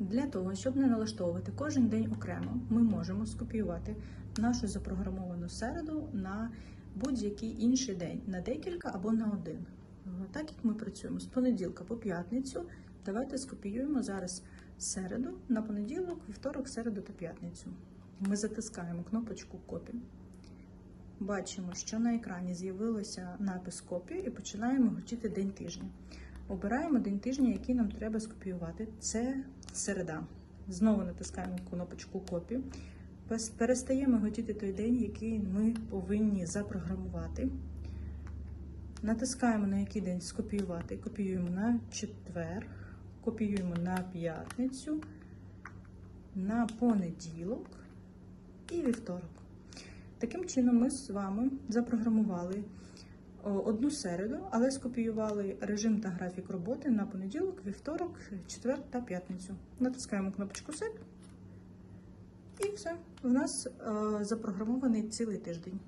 Для того, щоб не налаштовувати кожен день окремо, ми можемо скопіювати нашу запрограмовану середу на будь-який інший день, на декілька або на один. Е, Так як ми працюємо з понеділка по п'ятницю, давайте скопіюємо зараз середу на понеділок, вівторок, середу та п'ятницю. Ми затискаємо кнопочку Копі. Бачимо, що на екрані з'явилося напис копію і починаємо хотіти день тижня. Обираємо день тижня, який нам треба скопіювати. Це середа. Знову натискаємо кнопочку копію. Перестаємо хотіти той день, який ми повинні запрограмувати. Натискаємо на який день скопіювати. Копіюємо на четвер, копіюємо на п'ятницю, на понеділок і вівторок. Таким чином, ми з вами запрограмували одну середу, але скопіювали режим та графік роботи на понеділок, вівторок, четвер та п'ятницю. Натискаємо кнопочку Save і все. У нас е, запрограмований цілий тиждень.